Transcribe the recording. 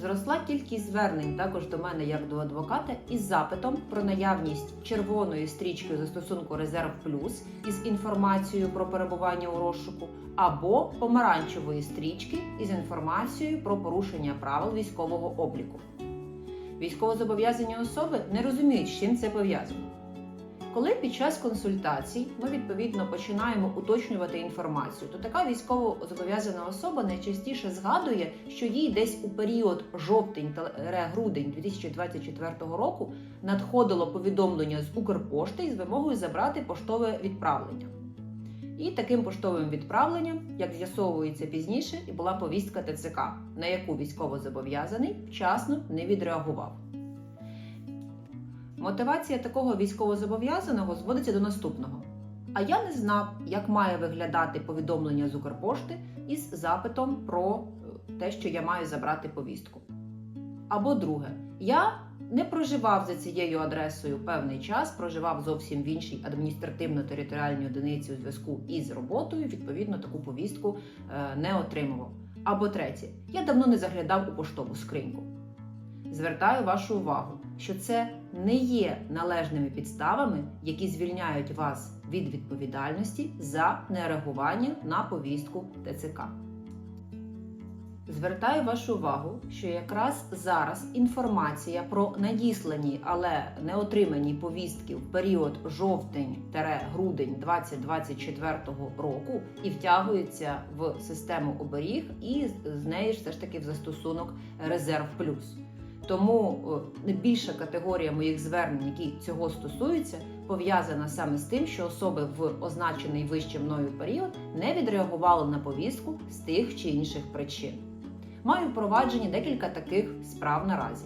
зросла кількість звернень також до мене як до адвоката із запитом про наявність червоної стрічки застосунку Резерв Плюс із інформацією про перебування у розшуку, або помаранчевої стрічки із інформацією про порушення правил військового обліку. Військовозобов'язані особи не розуміють, з чим це пов'язано. Коли під час консультацій ми відповідно починаємо уточнювати інформацію, то така військово-зобов'язана особа найчастіше згадує, що їй десь у період жовтень та грудень 2024 року надходило повідомлення з Укрпошти із вимогою забрати поштове відправлення. І таким поштовим відправленням, як з'ясовується пізніше, і була повістка ТЦК, на яку військовозобов'язаний вчасно не відреагував. Мотивація такого військовозобов'язаного зводиться до наступного. А я не знав, як має виглядати повідомлення з Укрпошти із запитом про е, те, що я маю забрати повістку. Або друге, я не проживав за цією адресою певний час, проживав зовсім в іншій адміністративно-територіальній одиниці у зв'язку із роботою, відповідно, таку повістку е, не отримував. Або третє, я давно не заглядав у поштову скриньку. Звертаю вашу увагу, що це не є належними підставами, які звільняють вас від відповідальності за нереагування на повістку ТЦК. Звертаю вашу увагу, що якраз зараз інформація про надіслані, але не отримані повістки в період жовтень-грудень 2024 року і втягується в систему оберіг, і з неї ж все ж таки в застосунок Резерв Плюс. Тому е, більша категорія моїх звернень, які цього стосуються, пов'язана саме з тим, що особи в означений вище мною період не відреагували на повістку з тих чи інших причин. Маю впроваджені декілька таких справ наразі.